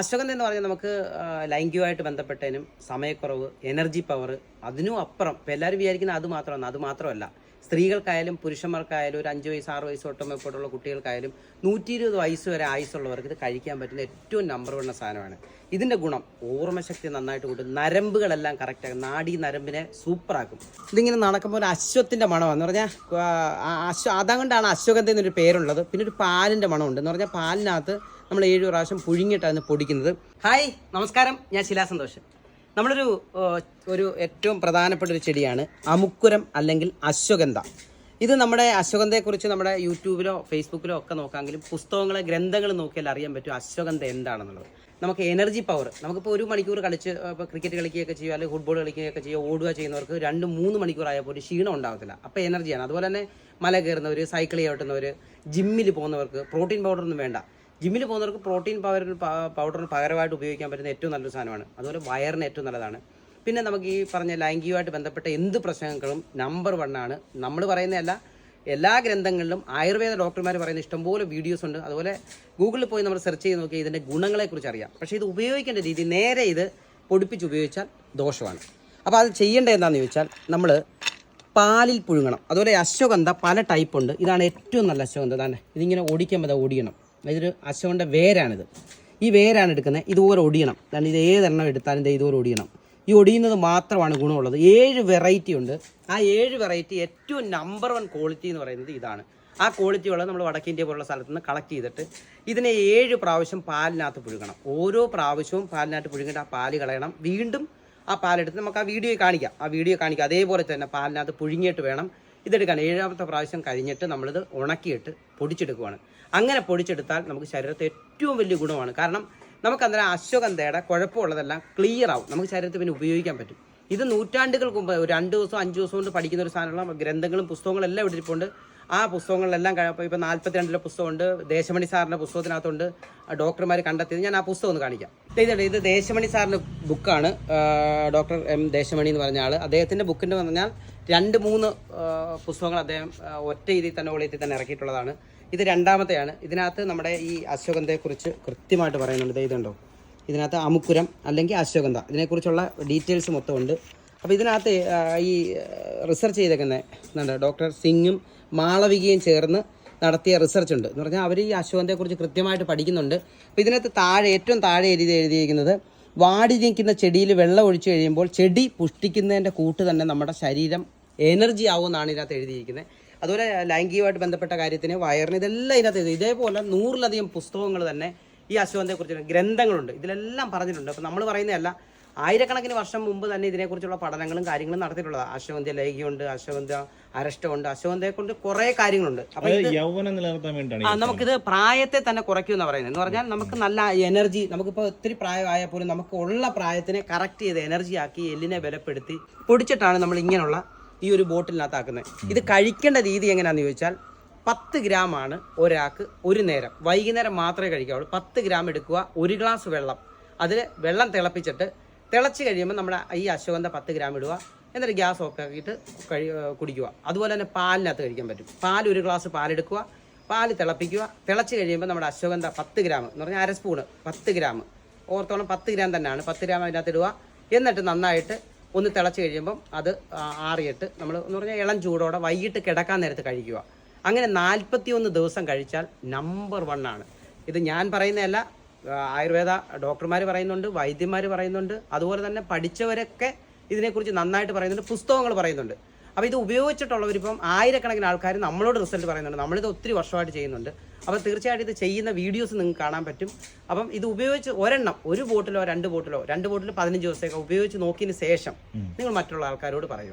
അശ്വഗന്ധ എന്ന് പറഞ്ഞാൽ നമുക്ക് ലൈംഗികമായിട്ട് ബന്ധപ്പെട്ടതിനും സമയക്കുറവ് എനർജി പവർ അതിനും അപ്പുറം. ഇപ്പം എല്ലാവരും വിചാരിക്കുന്ന അത് മാത്രമാണ്. അത് മാത്രമല്ല. സ്ത്രീകൾക്കായാലും പുരുഷന്മാർക്കായാലും ഒരു അഞ്ച് വയസ്സ് ആറ് വയസ്സ് മേപ്പോട്ടുള്ള കുട്ടികൾക്കായാലും നൂറ്റി ഇരുപത് വയസ്സ് വരെ ആയുസുള്ളവർക്ക് ഇത് കഴിക്കാൻ പറ്റുന്ന ഏറ്റവും നമ്പർ വണ്ണ സാധനമാണ്. ഇതിന്റെ ഗുണം ഓർമ്മശക്തി നന്നായിട്ട് കൂട്ടും. നരമ്പുകളെല്ലാം കറക്റ്റാകും നാടി നരമ്പിനെ സൂപ്പറാക്കും ഇതിങ്ങനെ നടക്കുമ്പോൾ ഒരു അശ്വത്തിന്റെ മണമാണ്. എന്ന് പറഞ്ഞാൽ അശ്വ അതുകൊണ്ടാണ് അശ്വഗന്ധ എന്നൊരു പേരുള്ളത്. പിന്നെ ഒരു പാലിന്റെ മണമുണ്ട്. എന്ന് പറഞ്ഞാൽ പാലിനകത്ത് നമ്മൾ ഏഴ് പ്രാവശ്യം പുഴുങ്ങിയിട്ടാണ് പൊടിക്കുന്നത്. ഹായ് നമസ്കാരം. ഞാൻ ശിലാ സന്തോഷ് നമ്മളൊരു ഒരു ഏറ്റവും പ്രധാനപ്പെട്ട ഒരു ചെടിയാണ് അമുക്കുരം അല്ലെങ്കിൽ അശ്വഗന്ധ. ഇത് നമ്മുടെ അശ്വഗന്ധയെക്കുറിച്ച് നമ്മുടെ യൂട്യൂബിലോ ഫേസ്ബുക്കിലോ ഒക്കെ നോക്കാമെങ്കിലും പുസ്തകങ്ങൾ ഗ്രന്ഥങ്ങൾ നോക്കിയാൽ അറിയാൻ പറ്റും അശ്വഗന്ധ എന്താണെന്നുള്ളത്. നമുക്ക് എനർജി പവർ നമുക്കിപ്പോൾ ഒരു മണിക്കൂർ കളിച്ച് ഇപ്പോൾ ക്രിക്കറ്റ് കളിക്കുകയൊക്കെ ചെയ്യുക അല്ലെങ്കിൽ ഫുട്ബോൾ കളിക്കുകയൊക്കെ ചെയ്യുക ഓടുക ചെയ്യുന്നവർക്ക് രണ്ട് മൂന്ന് മണിക്കൂർ ആയപ്പോൾ ഒരു ക്ഷീണം ഉണ്ടാകത്തില്ല അപ്പോൾ എനർജിയാണ് അതുപോലെ തന്നെ മല കയറുന്നവർ സൈക്കിൾ ചവിട്ടുന്നവർ ജിമ്മിൽ പോകുന്നവർക്ക് പ്രോട്ടീൻ പൗഡറൊന്നും വേണ്ട. ജിമ്മിൽ പോകുന്നവർക്ക് പ്രോട്ടീൻ പവർ പൗഡറിന് പകരമായിട്ട് ഉപയോഗിക്കാൻ പറ്റുന്ന ഏറ്റവും നല്ലൊരു സാധനമാണ്. അതുപോലെ വയറിന് ഏറ്റവും നല്ലതാണ്. പിന്നെ നമുക്ക് ഈ പറഞ്ഞ ലൈംഗികമായിട്ട് ബന്ധപ്പെട്ട എന്ത് പ്രശ്നങ്ങളും നമ്പർ വൺ ആണ്. നമ്മൾ പറയുന്നതല്ല എല്ലാ ഗ്രന്ഥങ്ങളിലും ആയുർവേദ ഡോക്ടർമാർ പറയുന്ന ഇഷ്ടംപോലെ വീഡിയോസ് ഉണ്ട്. അതുപോലെ ഗൂഗിളിൽ പോയി നമ്മൾ സെർച്ച് ചെയ്ത് നോക്കി ഇതിന്റെ ഗുണങ്ങളെക്കുറിച്ച് അറിയാം. പക്ഷേ ഇത് ഉപയോഗിക്കേണ്ട രീതി നേരെ ഇത് പൊടിപ്പിച്ച് ഉപയോഗിച്ചാൽ ദോഷമാണ്. അപ്പോൾ അത് ചെയ്യേണ്ടത് എന്താണെന്ന് ചോദിച്ചാൽ നമ്മൾ പാലിൽ പുഴുങ്ങണം. അതുപോലെ അശ്വഗന്ധ പല ടൈപ്പ് ഉണ്ട്. ഇതാണ് ഏറ്റവും നല്ല അശ്വഗന്ധ. ഇതാണ് ഇതിങ്ങനെ ഓടിക്കുമ്പോൾ അത് ഒടിയണം ഇതൊരു അശ്വഗന്ധ വേരാണിത്. ഈ വേരാണ് എടുക്കുന്നത്. ഇതുപോലെ ഒടിയണം. കാരണം ഇത് ഏതെണ്ണം എടുത്താലും ഇത് ഇതുപോലെ ഒടിയണം. ഈ ഒടിയുന്നത് മാത്രമാണ് ഗുണമുള്ളത്. ഏഴ് വെറൈറ്റി ഉണ്ട്. ആ ഏഴ് വെറൈറ്റി ഏറ്റവും നമ്പർ വൺ ക്വാളിറ്റി എന്ന് പറയുന്നത് ഇതാണ്. ആ ക്വാളിറ്റി ഉള്ളത് നമ്മൾ വടക്കേ ഇന്ത്യ പോലുള്ള സ്ഥലത്ത് നിന്ന് കളക്ട് ചെയ്തിട്ട് ഇതിനെ ഏഴ് പ്രാവശ്യം പാലിനകത്ത് പുഴുകണം ഓരോ പ്രാവശ്യവും പാലിനകത്ത് പുഴുങ്ങിയിട്ട് ആ പാൽ കളയണം. വീണ്ടും ആ പാലെടുത്ത് നമുക്ക് ആ വീഡിയോ കാണിക്കാം. ആ വീഡിയോ കാണിക്കാം. അതേപോലെ തന്നെ പാലിനകത്ത് പുഴുങ്ങിയിട്ട് വേണം. ഇതെടുക്കാൻ ഏഴാമത്തെ പ്രാവശ്യം കഴിഞ്ഞിട്ട് നമ്മളിത് ഉണക്കിയിട്ട് പൊടിച്ചെടുക്കുവാണ്. അങ്ങനെ പൊടിച്ചെടുത്താൽ നമുക്ക് ശരീരത്തെ ഏറ്റവും വലിയ ഗുണമാണ്. കാരണം നമുക്ക് അന്നേരം അശ്വഗന്ധയുടെ കുഴപ്പമുള്ളതെല്ലാം ക്ലിയർ ആവും. നമുക്ക് ശരീരത്തിൽ പിന്നെ ഉപയോഗിക്കാൻ പറ്റും. ഇത് നൂറ്റാണ്ടുകൾക്ക് മുമ്പ് ഒരു രണ്ട് ദിവസം അഞ്ച് ദിവസം കൊണ്ട് പഠിക്കുന്ന ഒരു സാധനമുള്ള ഗ്രന്ഥങ്ങളും പുസ്തകങ്ങളും എല്ലാം ഇവിടെ ആ പുസ്തകങ്ങളിലെല്ലാം ഇപ്പോൾ നാൽപ്പത്തിരണ്ടിലെ പുസ്തകമുണ്ട്. ദേശമണി സാറിന്റെ പുസ്തകത്തിനകത്തുണ്ട്. ഡോക്ടർമാർ കണ്ടെത്തിയത്. ഞാൻ ആ പുസ്തകം ഒന്ന് കാണിക്കാം. ഇതുണ്ട് ഇത് ദേശമണി സാറിന്റെ ബുക്കാണ്. ഡോക്ടർ എം ദേശമണി എന്ന് പറഞ്ഞ ആൾ അദ്ദേഹത്തിന്റെ ബുക്കിന്റെ പറഞ്ഞാൽ രണ്ട് മൂന്ന് പുസ്തകങ്ങൾ അദ്ദേഹം ഒറ്റ ഇതിൽ തന്നെ ഒളിയത്തിൽ തന്നെ ഇറക്കിയിട്ടുള്ളതാണ്. ഇത് രണ്ടാമത്തെയാണ്. ഇതിനകത്ത് നമ്മുടെ ഈ അശ്വഗന്ധയെക്കുറിച്ച് കൃത്യമായിട്ട് പറയുന്നുണ്ട്. ഇതുണ്ടോ? ഇതിനകത്ത് അമുക്കുരം അല്ലെങ്കിൽ അശ്വഗന്ധ ഇതിനെക്കുറിച്ചുള്ള ഡീറ്റെയിൽസ് മൊത്തം ഉണ്ട് അപ്പോൾ ഇതിനകത്ത് ഈ റിസർച്ച് ചെയ്തേക്കുന്നത് ഡോക്ടർ സിംഗും മാളവികയും ചേർന്ന് നടത്തിയ റിസർച്ച് ഉണ്ട്. എന്ന് പറഞ്ഞാൽ അവർ ഈ അശോകത്തെക്കുറിച്ച് കൃത്യമായിട്ട് പഠിക്കുന്നുണ്ട്. അപ്പോൾ ഇതിനകത്ത് താഴെ ഏറ്റവും താഴെ എഴുതി എഴുതിയിരിക്കുന്നത് വാടി നിൽക്കുന്ന ചെടിയിൽ വെള്ളം ഒഴിച്ചു കഴിയുമ്പോൾ ചെടി പുഷ്ടിക്കുന്നതിന്റെ കൂട്ട് തന്നെ നമ്മുടെ ശരീരം എനർജി ആവുമെന്നാണ് ഇതിനകത്ത് എഴുതിയിരിക്കുന്നത്. അതുപോലെ ലൈംഗികമായിട്ട് ബന്ധപ്പെട്ട കാര്യത്തിന് വയറിന് ഇതെല്ലാം ഇതിനകത്ത് എഴുതി. ഇതേപോലെ നൂറിലധികം പുസ്തകങ്ങൾ തന്നെ ഈ അശോകത്തെക്കുറിച്ച് ഗ്രന്ഥങ്ങളുണ്ട്. ഇതിലെല്ലാം പറഞ്ഞിട്ടുണ്ട്. അപ്പോൾ നമ്മൾ പറയുന്നതല്ല ആയിരക്കണക്കിന് വർഷം മുമ്പ് തന്നെ ഇതിനെക്കുറിച്ചുള്ള പഠനങ്ങളും കാര്യങ്ങളും നടത്തിയിട്ടുള്ളതാണ് അശ്വന്ത ലേഖ്യമുണ്ട് അശ്വന്ത അരഷ്ടമുണ്ട് അശ്വഗന്ധയെക്കൊണ്ട് കുറേ കാര്യങ്ങളുണ്ട്. അപ്പോൾ അത് യൗവനം നിലനിർത്താൻ വേണ്ടിയാണ് ആ നമുക്കിത് പ്രായത്തെ തന്നെ കുറയ്ക്കും എന്ന് പറയുന്നത്. എന്ന് പറഞ്ഞാൽ നമുക്ക് നല്ല എനർജി നമുക്കിപ്പോൾ ഒത്തിരി പ്രായമായ പോലും നമുക്ക് ഉള്ള പ്രായത്തിനെ കറക്റ്റ് ചെയ്ത് എനർജി ആക്കി എല്ലിനെ ബലപ്പെടുത്തി പൊടിച്ചിട്ടാണ് നമ്മൾ ഇങ്ങനെയുള്ള ഈ ഒരു ബോട്ടിലിനകത്ത് ആക്കുന്നത്. ഇത് കഴിക്കേണ്ട രീതി എങ്ങനെയാണെന്ന് ചോദിച്ചാൽ പത്ത് ഗ്രാമാണ് ഒരാൾക്ക് ഒരു നേരം. വൈകുന്നേരം മാത്രമേ കഴിക്കാവുള്ളൂ. പത്ത് ഗ്രാം എടുക്കുക ഒരു ഗ്ലാസ് വെള്ളം. അതിൽ വെള്ളം തിളപ്പിച്ചിട്ട് തിളച്ച് കഴിയുമ്പോൾ നമ്മുടെ ഈ അശ്വഗന്ധ പത്ത് ഗ്രാം ഇടുക. എന്നിട്ട് ഗ്യാസ് ഓഫ് ആക്കിയിട്ട് കഴി കുടിക്കുക. അതുപോലെ തന്നെ പാലിനകത്ത് കഴിക്കാൻ പറ്റും. പാൽ ഒരു ഗ്ലാസ് പാലെടുക്കുക. പാൽ തിളപ്പിക്കുക. തിളച്ച് കഴിയുമ്പോൾ നമ്മുടെ അശ്വഗന്ധ പത്ത് ഗ്രാം എന്ന് പറഞ്ഞാൽ അര സ്പൂണ്. പത്ത് ഗ്രാം. ഓർത്തോളം പത്ത് ഗ്രാം തന്നെയാണ്. പത്ത് ഗ്രാം അതിനകത്ത് ഇടുക. എന്നിട്ട് നന്നായിട്ട് ഒന്ന് തിളച്ച് കഴിയുമ്പം അത് ആറിയിട്ട് നമ്മൾ എന്ന് പറഞ്ഞാൽ ഇളം ചൂടോടെ വൈകിട്ട് കിടക്കാൻ നേരത്ത് കഴിക്കുക. അങ്ങനെ നാൽപ്പത്തി ഒന്ന് ദിവസം കഴിച്ചാൽ നമ്പർ വൺ ആണ്. ഇത് ഞാൻ പറയുന്നതല്ല ആയുർവേദ ഡോക്ടർമാർ പറയുന്നുണ്ട് വൈദ്യന്മാർ പറയുന്നുണ്ട് അതുപോലെ തന്നെ പഠിച്ചവരൊക്കെ ഇതിനെക്കുറിച്ച് നന്നായിട്ട് പറയുന്നുണ്ട് പുസ്തകങ്ങൾ പറയുന്നുണ്ട്. അപ്പോൾ ഇത് ഉപയോഗിച്ചിട്ടുള്ളവരിപ്പം ആയിരക്കണക്കിന് ആൾക്കാർ നമ്മളോട് റിസൾട്ട് പറയുന്നുണ്ട് നമ്മളിത് ഒത്തിരി വർഷമായിട്ട് ചെയ്യുന്നുണ്ട്. അപ്പോൾ തീർച്ചയായിട്ടും ഇത് ചെയ്യുന്ന വീഡിയോസ് നിങ്ങൾക്ക് കാണാൻ പറ്റും. അപ്പം ഇത് ഉപയോഗിച്ച് ഒരെണ്ണം ഒരു ബോട്ടിലോ രണ്ട് ബോട്ടിലോ രണ്ട് ബോട്ടിൽ പതിനഞ്ച് ദിവസത്തേക്ക് ഉപയോഗിച്ച് നോക്കിയതിന് ശേഷം നിങ്ങൾ മറ്റുള്ള ആൾക്കാരോട് പറയുക.